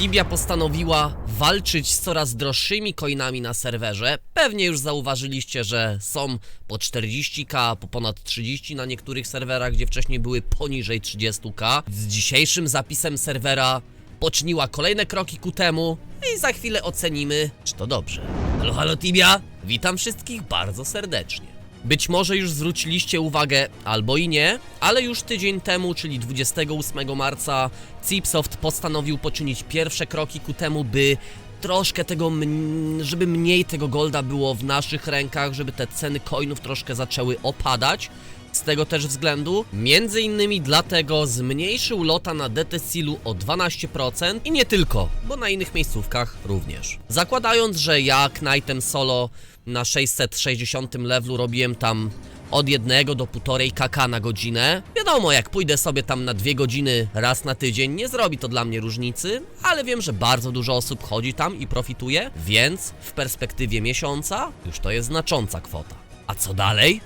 Tibia postanowiła walczyć z coraz droższymi coinami na serwerze. Pewnie już zauważyliście, że są po 40k, po ponad 30 na niektórych serwerach, gdzie wcześniej były poniżej 30k. Z dzisiejszym zapisem serwera poczyniła kolejne kroki ku temu i za chwilę ocenimy, czy to dobrze. Halo, halo Tibia! Witam wszystkich bardzo serdecznie. Być może już zwróciliście uwagę, albo i nie, ale już tydzień temu, czyli 28 marca, Cipsoft postanowił poczynić pierwsze kroki ku temu, by troszkę tego, żeby mniej tego golda było w naszych rękach, żeby te ceny coinów troszkę zaczęły opadać. Z tego też względu, między innymi dlatego zmniejszył lota na DTSilu o 12% i nie tylko, bo na innych miejscówkach również. Zakładając, że ja Knightem solo na 660 levelu robiłem tam od 1 do 1,5 kk na godzinę. Wiadomo, jak pójdę sobie tam na 2 godziny raz na tydzień, nie zrobi to dla mnie różnicy, ale wiem, że bardzo dużo osób chodzi tam i profituje, więc w perspektywie miesiąca już to jest znacząca kwota. A co dalej?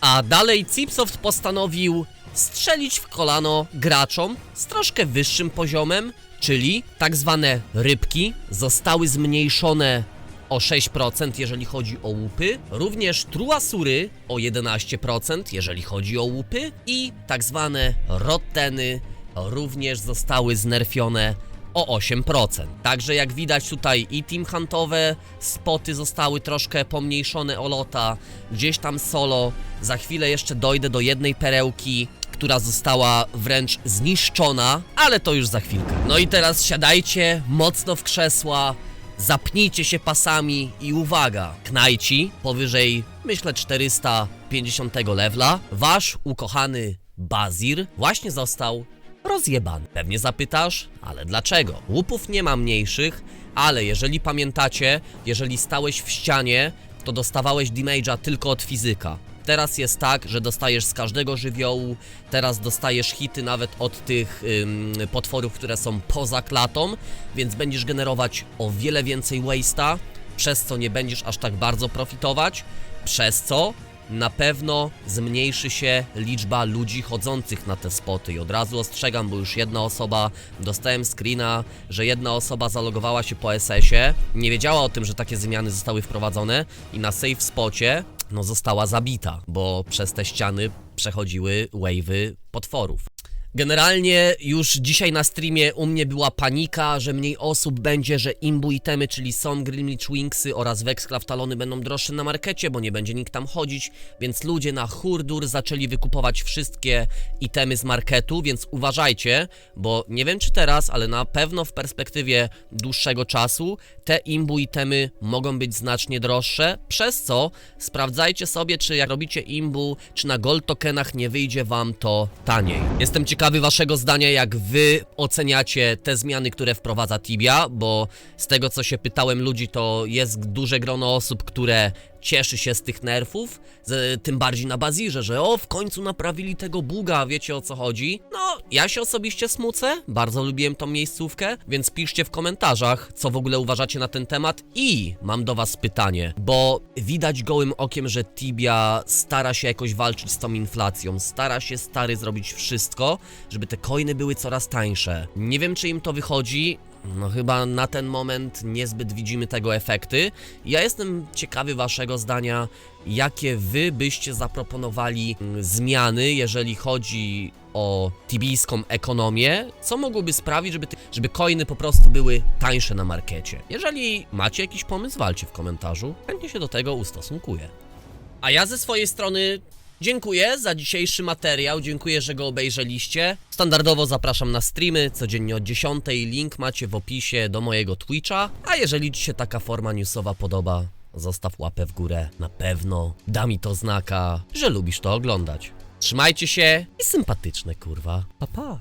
A dalej Cipsoft postanowił strzelić w kolano graczom z troszkę wyższym poziomem, czyli tak zwane rybki. Zostały zmniejszone o 6% jeżeli chodzi o łupy, również truasury o 11% jeżeli chodzi o łupy. I tak zwane rotteny również zostały znerfione o 8%. Także jak widać tutaj i team huntowe spoty zostały troszkę pomniejszone o lota, gdzieś tam solo, za chwilę jeszcze dojdę do jednej perełki, która została wręcz zniszczona, ale to już za chwilkę. No i teraz siadajcie mocno w krzesła, zapnijcie się pasami i uwaga, knajci powyżej, myślę 450 levela, wasz ukochany Bazir właśnie został rozjebany. Pewnie zapytasz, ale dlaczego? Łupów nie ma mniejszych, ale jeżeli pamiętacie, jeżeli stałeś w ścianie, to dostawałeś damage'a tylko od fizyka. Teraz jest tak, że dostajesz z każdego żywiołu, teraz dostajesz hity nawet od tych ym, potworów, które są poza klatą, więc będziesz generować o wiele więcej waste'a, przez co nie będziesz aż tak bardzo profitować, przez co na pewno zmniejszy się liczba ludzi chodzących na te spoty i od razu ostrzegam, bo już jedna osoba, dostałem screena, że jedna osoba zalogowała się po SS-ie, nie wiedziała o tym, że takie zmiany zostały wprowadzone i na safe spocie no została zabita, bo przez te ściany przechodziły wave'y potworów. Generalnie już dzisiaj na streamie u mnie była panika, że mniej osób będzie, że imbu itemy, czyli są Grimlich Wingsy oraz Vexcraft talony będą droższe na markecie, bo nie będzie nikt tam chodzić, więc ludzie na hurdur zaczęli wykupować wszystkie itemy z marketu, więc uważajcie, bo nie wiem czy teraz, ale na pewno w perspektywie dłuższego czasu te imbu itemy mogą być znacznie droższe, przez co sprawdzajcie sobie, czy jak robicie imbu, czy na gold tokenach nie wyjdzie wam to taniej. Jestem ciekawy waszego zdania, jak wy oceniacie te zmiany, które wprowadza Tibia, bo z tego co się pytałem ludzi, to jest duże grono osób, które cieszy się z tych nerfów, z, tym bardziej na Bazirze, że o, w końcu naprawili tego buga, wiecie o co chodzi. No, ja się osobiście smucę, bardzo lubiłem tą miejscówkę, więc piszcie w komentarzach, co w ogóle uważacie na ten temat i mam do was pytanie, bo widać gołym okiem, że Tibia stara się jakoś walczyć z tą inflacją, stara się stary zrobić wszystko, żeby te coiny były coraz tańsze. Nie wiem, czy im to wychodzi, no chyba na ten moment niezbyt widzimy tego efekty. Ja jestem ciekawy waszego zdania, jakie wy byście zaproponowali mm, zmiany, jeżeli chodzi o tibijską ekonomię, co mogłoby sprawić, żeby, żeby coiny po prostu były tańsze na markecie. Jeżeli macie jakiś pomysł, walcie w komentarzu, chętnie się do tego ustosunkuję. A ja ze swojej strony dziękuję za dzisiejszy materiał, dziękuję, że go obejrzeliście. Standardowo zapraszam na streamy, codziennie od 10. Link macie w opisie do mojego Twitcha. A jeżeli Ci się taka forma newsowa podoba, zostaw łapę w górę. Na pewno da mi to znaka, że lubisz to oglądać. Trzymajcie się i sympatyczne kurwa. Pa pa.